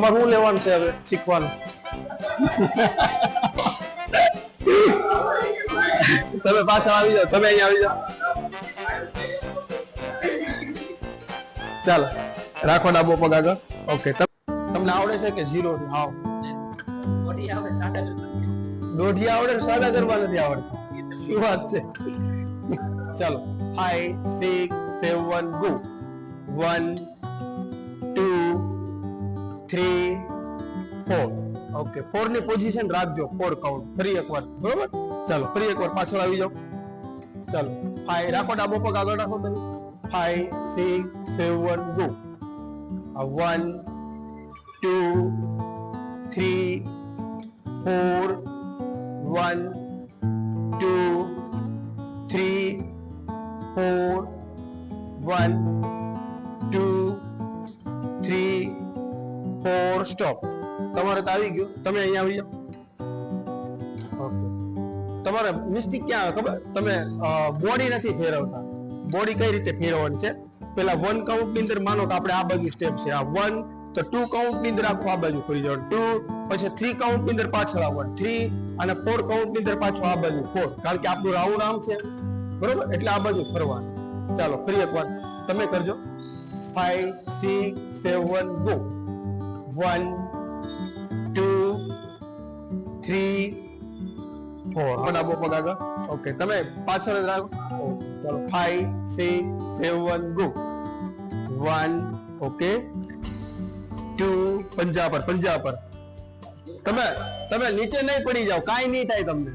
તમારે શું લેવાનું છે હવે શીખવાનું? તમે પાછા આવી જાઓ, તમે અહીંયા આવી જાઓ. ચાલો, રાખો ડાબો પગ આગળ. ઓકે તમને આવડે છે કે ઝીરો હાવ દોઢિયા આવડે સાદા કરવા નથી આવડતા. શું વાત છે? ચાલો five six seven go one two three four okay ફોરની position રાખજો. ફોર કાઉન્ટ ફરી એકવાર. બરોબર? ચાલો, ફરી એકવાર પાછળ આવી જાઓ. ચાલો ફાઈવ રાખો ડાબો પગ આગળ રાખો તમે. Five six seven go one two three four one two three four one four stop તમારે તો આવી ગયું. તમે અહીંયા આવી જાઓ. તમારે મિસ્ટેક ક્યાં આવે ખબર? તમે બોડી નથી ફેરવતા. બોડી કઈ રીતે ફેરવવાની છે? પેલા વન કાઉન્ટની અંદર માનો કે આપણે આ બાજુ સ્ટેપ છે. આ વન તો ટુ કાઉન્ટની અંદર આખું આ બાજુ ફરી જવાનું ટુ પછી થ્રી કાઉન્ટની અંદર પાછળ આવવાનું થ્રી અને ફોર કાઉન્ટની અંદર પાછું આ બાજુ ફોર કારણ કે આપણું રાઉન્ડ આમ છે. બરોબર? એટલે આ બાજુ ફરવાનું. ચાલો, ફરી એકવાર. તમે કરજો. Five six seven go one two three four ડાબો પગ આગળ. ઓકે તમે પાછળ જ રાખો. Okay, ચાલો. Five six seven go one okay two પંજા પર પંજા પર. તમે તમે નીચે નહીં પડી જાવ કાંઈ નહીં થાય તમને.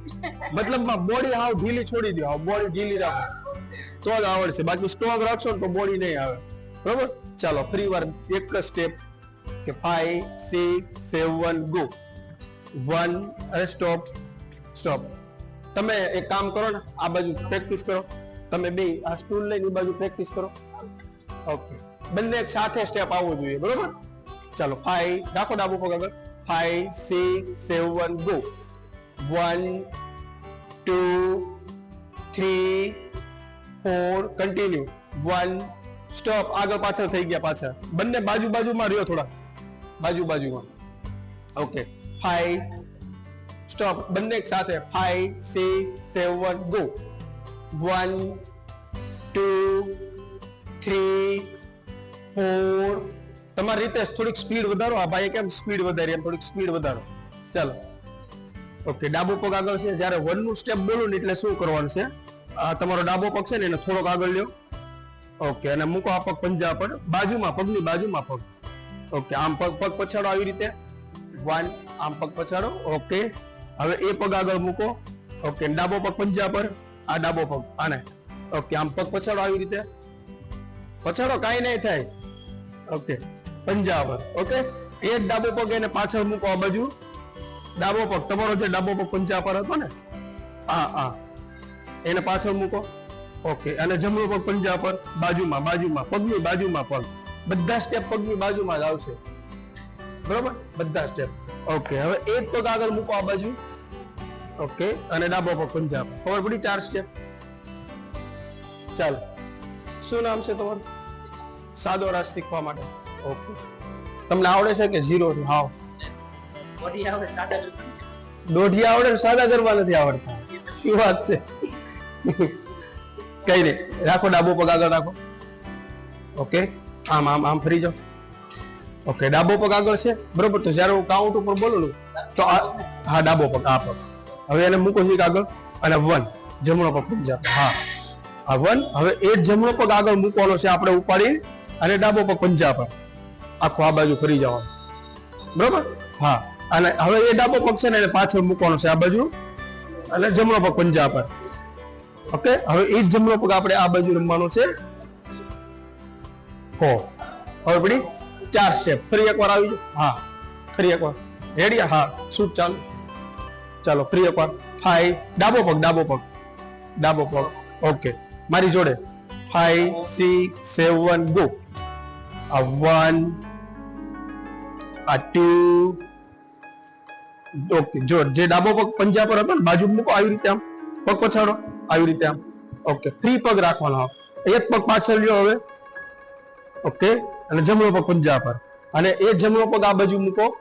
મતલબમાં બોડી હાવ ઢીલી છોડી દો. બોડી ઢીલી રાખો. તો જ આવડશે. બાકી સ્ટ્રોંગ રાખશો ને તો બોડી નહીં આવે. બરોબર? ચાલો ફરી વાર એક જ સ્ટેપ કે five six seven go one અરે સ્ટોપ સ્ટોપ તમે એક કામ કરો ને, આ બાજુ પ્રેક્ટિસ કરો. તમે બે, આ સ્ટૂલ લઈને બાજુ પ્રેક્ટિસ કરો. ઓકે બંને સાથે સ્ટેપ આવવો જોઈએ, બરોબર? ચાલો ફાઈવ રાખો ડાબો પગ આગળ. Five six seven go one two three four continue one stop આગળ પાછળ થઈ ગયા પાછળ. બંને બાજુ બાજુમાં રહ્યો થોડા. બાજુ બાજુમાં. ઓકે ફાઈવ સ્ટોપ બંને સાથે. Five six seven go one two three four તમારી રીતે થોડીક સ્પીડ વધારો. આ ભાઈએ કેમ સ્પીડ વધારી? એમ થોડીક સ્પીડ વધારો. ચાલો. ઓકે ડાબો પગ આગળ છે. જ્યારે વનનું સ્ટેપ બોલું ને એટલે શું કરવાનું છે? તમારો ડાબો પગ છે ને, એને થોડોક આગળ લ્યો. ઓકે અને મૂકો આ પગ પંજા પર. બાજુમાં, પગની બાજુમાં પગ. ઓકે આમ પગ પગ પછાડો આવી રીતે. વન આમ પગ પછાડો. ઓકે હવે એ પગ આગળ મૂકો. ઓકે ડાબો પગ પંજા પર, આ ડાબો પગ, આને. ઓકે આમ પગ પછાડો આવી રીતે. પછાડો કાંઈ નહીં થાય. ઓકે પંજા પર. ઓકે એ જ ડાબો પગ એને પાછળ મૂકો આ બાજુ. ડાબો પગ, તમારો જે ડાબો પગ પંજા પર હતો ને? આ આ એને પાછળ મૂકો. ઓકે અને જમણો પગ પંજા પર બાજુમાં બાજુમાં પગની બાજુમાં પગ. બધા સ્ટેપ પગની બાજુમાં જ આવશે. બરોબર? બધા સ્ટેપ ઓકે હવે એક પગ આગળ મૂકો આ બાજુ. ઓકે અને ડાબો પગ પંજા પર. ખબર પડી? ચાર સ્ટેપ ચાલો. શું નામ છે તમારું? સાદો રાસ શીખવા માટે. ઓકે તમને આવડે છે કે ઝીરો હાવ દોઢિયા આવડે સાદા કરવા નથી આવડતા. શું વાત છે? કઈ નહીં. રાખો, ડાબો પગ આગળ રાખો. ઓકે. આમ આમ આમ ફરી જાઓ. ઓકે, ડાબો પગ આગળ છે. બરોબર, તો જ્યારે હું કાઉન્ટ ઉપર બોલું તો હા, ડાબો પગ, આ પગ. હવે એને મૂકો છું આગળ અને વન. જમણો પગ પંજા હા. આ વન. હવે એ જમણો પગ આગળ મૂકવાનો છે, આપણે ઉપાડી અને ડાબો પગ પંજા પર આખો આ બાજુ ફરી જવાનો બરોબર? હા. અને હવે એ ડાબો પગ છે ને, એને પાછળ મૂકવાનો છે, આ બાજુ. અને જમણો પગ પંજા પર ઓકે? હવે એ જ જમણો પગ આપણે આ બાજુ રમવાનો છે. હો. હવે પડી? ચાર સ્ટેપ ફરી એકવાર આવી જાઓ. હા. ફરી એકવાર. રેડી હા. શૂટ ચાલુ? ચાલો, ફરી એકવાર. ફાઈવ ડાબો પગ ડાબો પગ. ડાબો પગ. ઓકે. મારી જોડે. ફાઈવ સિક્સ સેવન ગો આ વન આ ટુ ઓકે. જો, જે ડાબો પગ પંજા પર હતો ને, બાજુ મૂકો, આવી રીતે આમ. પગ પછાડો. આવી રીતે આમ. ઓકે ફ્રી પગ રાખવાનો એક પગ પાછળ લ્યો હવે. ઓકે અને જમણો પગ પંજા પર. અને એ જમણો પગ આ બાજુ મૂકો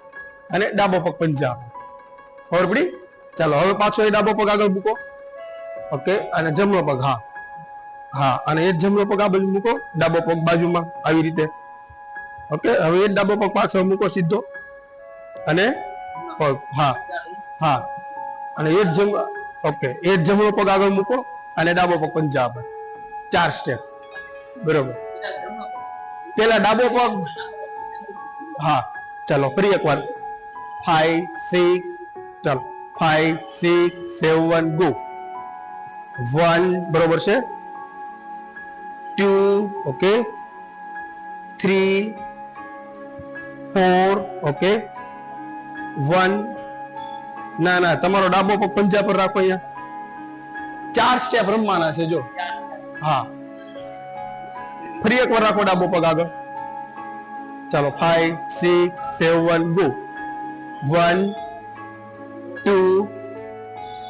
અને ડાબો પગ પંજા ખબર પડી? ચાલો, હવે પાછો એ ડાબો પગ આગળ મૂકો. ઓકે અને જમણો પગ, હા. હા, અને એ જમણો પગ આ બાજુ મૂકો. ડાબો પગ બાજુમાં, આવી રીતે. ઓકે હવે એ ડાબો પગ પાછળ મૂકો સીધો. અને પગ, હા હા. અને એ જ જમ ઓકે એ જમણો પગ આગળ મૂકો અને ડાબો પગ પંજા ચાર સ્ટેપ બરોબર. પેલા ડાબો પગ હા, ચાલો, ફરી એકવાર. ફાઈવ સિક્સ ચાલો. Five six seven go one બરોબર છે? Two okay three four okay one ના ના, તમારો ડાબો પગ પંજા પર રાખો અહીંયા. ચાર સ્ટેપ રમવાના છે, જો. હા. ફરી એકવાર રાખો ડાબો પગ આગળ. ચાલો five six seven go one two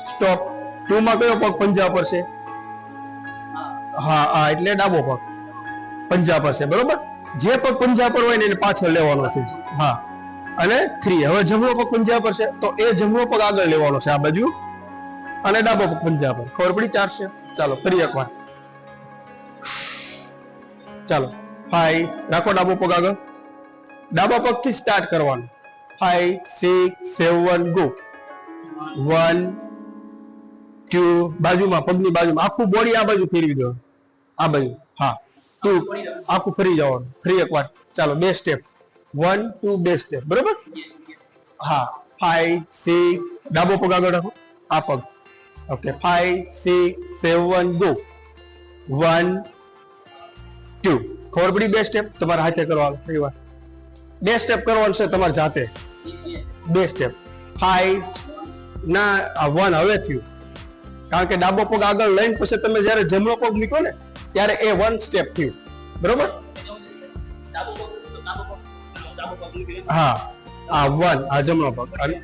stop two માં કયો પગ પંજા પર છે? હા હા, એટલે ડાબો પગ. પંજા પર છે, બરોબર? જે પગ પંજા પર હોય ને એને પાછળ લેવાનો છે. હા. અને થ્રી હવે જમણો પગ પંજા પર છે, તો એ જમણો પગ આગળ લેવાનો છે આ બાજુ. અને ડાબો પગ પંજા પર. ખબર પડી? ચાર છે. ચાલો, ફરી એકવાર. ચાલો. ફાઈવ રાખો ડાબો પગ આગળ. ડાબા પગથી સ્ટાર્ટ કરવાનું. Five six seven go one two બાજુમાં, પગની બાજુમાં. આખું બોડી આ બાજુ ફેરવી દેવાનું. આ બાજુ. હા. ટુ આખું ફરી જવાનું. ફરી એકવાર. ચાલો, બે સ્ટેપ વન ટુ બે સ્ટેપ બરોબર? હા ફાઈવ સિક્સ ડાબો પગ આગળ રાખો. આ પગ. Okay five six seven go one two ખબર પડી બે સ્ટેપ તમારા હાથે કરવાનું ફરી વાર બે સ્ટેપ કરવાનું છે તમારે જાતે. બે સ્ટેપ ફાઈવ ના, આ વન હવે થયું. કારણ કે ડાબો પગ આગળ લઈને પછી તમે જ્યારે જમણો પગ મૂકો ને, ત્યારે એ વન સ્ટેપ થયું. બરોબર? હા, આ વન આ જમણો પગ, અને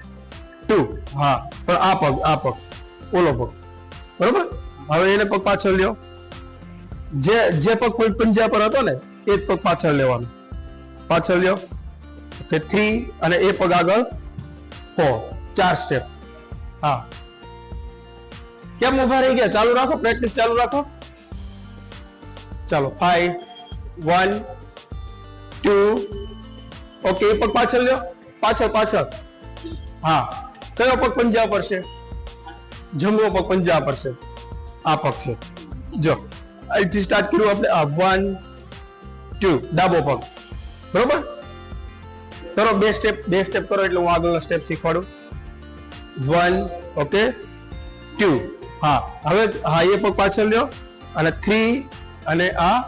ટુ હા, પણ આ પગ આ પગ, ઓલો પગ, બરોબર? હવે એને પગ પાછળ લ્યો. જે જે પગ કોઈ પંજા પર હતો ને, એ જ પગ પાછળ લેવાનો. પાછળ લ્યો. કે થ્રી અને એ પગ આગળ ફોર ચાર સ્ટેપ હા. કેમ ઊભા રહી ગયા? ચાલુ રાખો પ્રેક્ટિસ ચાલુ રાખો. ચાલો ફાઈવ વન ટુ ઓકે, એ પગ પાછળ લ્યો. પાછળ પાછળ. હા. કયો પગ પંજા પર છે જમણો પગ પંજા પર છે આ પગ છે. જો. અહીંથી સ્ટાર્ટ કર્યું આપણે. આ વન ટુ ડાબો પગ. બરોબર? કરો બે સ્ટેપ બે સ્ટેપ કરો એટલે હું આગળનો સ્ટેપ શીખવાડું. વન ઓકે ટુ હા. હવે, હા, એ પગ પાછળ લ્યો. અને થ્રી અને આ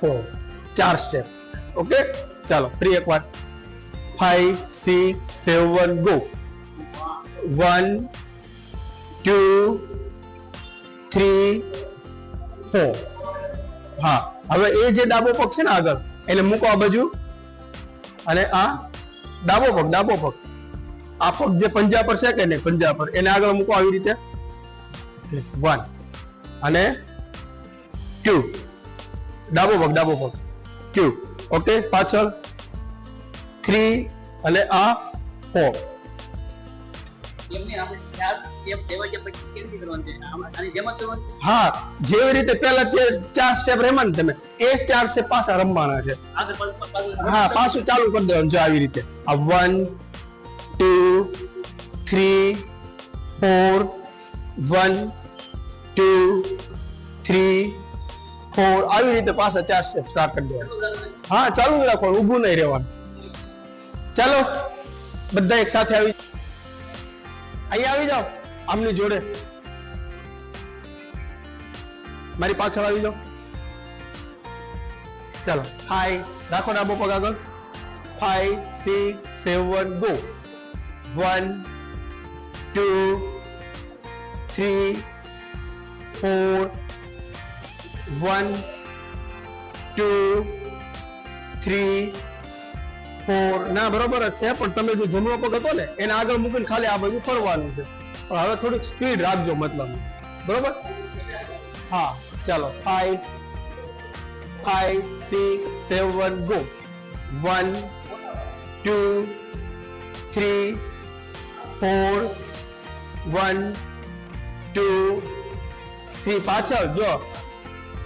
ફોર ચાર સ્ટેપ ઓકે ચાલો, ફ્રી એકવાર. Five six seven go one two three four હા, હવે એ જે ડાબો પગ છે ને આગળ, એને મૂકો આ બાજુ. અને આ ડાબો પગ ડાબો પગ. આ પગ જે પંજા પર છે કે નહીં, પંજા પર. એને આગળ મૂકો આવી રીતે. વન અને ટુ ડાબો પગ ડાબો પગ. ટુ ઓકે પાછળ. થ્રી અને આ ફોર? હા જેવી રીતે પેલા ચાર સ્ટેપ રમ્યા ને તમે એ ચાર સ્ટેપ પાછા રમવાના છે. હા પાછું ચાલુ કરી દેવાનું છે આવી રીતે. આ one two three four one two three four આવી રીતે પાછા ચાર સ્ટેપ સ્ટાર્ટ કરી દેવાનું. હા ચાલુ રાખવાનું ઊભું નહીં રહેવાનું. ચાલો, બધા એક સાથે આવી. અહીંયા આવી જાઓ, આમની જોડે. મારી પાછળ આવી જાઓ. ચાલો ફાઈવ રાખો ડાબો પગ આગળ. Five six seven go one two three four one two three four ના, બરોબર જ છે, પણ તમે જો જમણો પગ હતો ને, એને આગળ મૂકીને ખાલી આ બાજુ ફરવાનું છે. પણ હવે થોડીક સ્પીડ રાખજો મતલબ. બરોબર? હા, ચાલો. Five five six seven go one two three four one two three પાછળ, જો.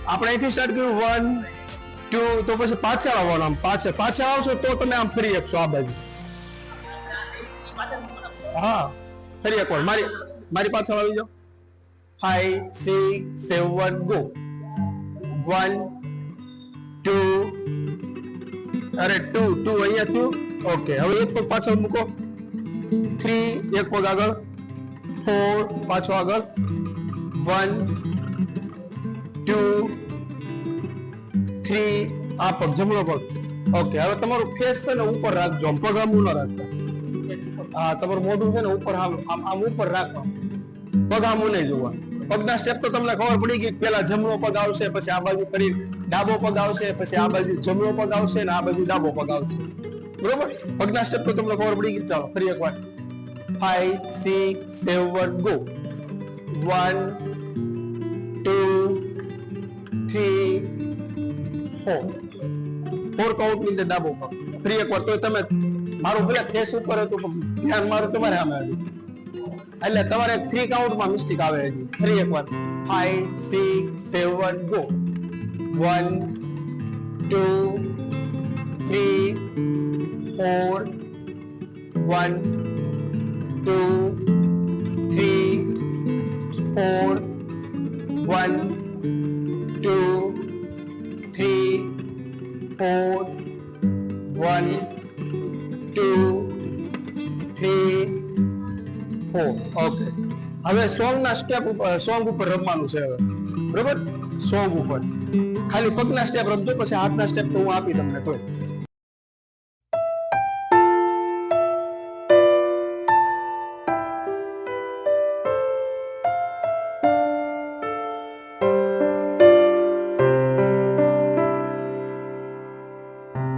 આપણે અહીંથી સ્ટાર્ટ કર્યું. વન ટુ તો પછી પાછા આવવાનું આમ, પાછા પાછા આવશો તો તમે આમ ફરી શકશો આ બાજુ. હા, ફરી એકવાર. મારી મારી પાછળ આવી જાઓ. Five six seven go one two અરે ટુ ટુ અહીંયા થયું? ઓકે હવે એક પગ પાછળ મૂકો. થ્રી એક પગ આગળ. ફોર પાછો આગળ. વન ટુ થ્રી આ પગ જમણો પગ ઓકે હવે તમારું ફેસ છે ને ઉપર રાખજો. આમ પગ આમ ન રાખતા. હા, તમારું મોઢું છે ને ઉપર આમ આમ આમ ઉપર રાખો પગ આમ નહીં જોવા પગના સ્ટેપ તો તમને ખબર પડી ગઈ પેલા જમણો પગ આવશે, પછી આ બાજુ કરી ડાબો પગ આવશે, પછી આ બાજુ જમણો પગ આવશે ને આ બાજુ ડાબો પગ આવશે. બરોબર? પગના સ્ટેપ તો તમને ખબર પડી ગઈ. ચાલો, ફરી એકવાર. Five six seven go one two three four કાઉન્ટની અંદર ડાબો પગ ફરી એકવાર તો તમે મારું ભલે ફેસ ઉપર હતું, પણ ધ્યાન મારું તમારે સામે હતું એટલે તમારે થ્રી કાઉન્ટમાં મિસ્ટેક આવે હજી. ફરી એકવાર five six seven go one two three four one two હવે સોંગ ના સ્ટેપ ઉપર, સોંગ ઉપર રમવાનું છે હવે. બરોબર? સોંગ ઉપર. ખાલી પગના સ્ટેપ રમજો, પછી હાથના સ્ટેપ તો હું આપી તમને તોય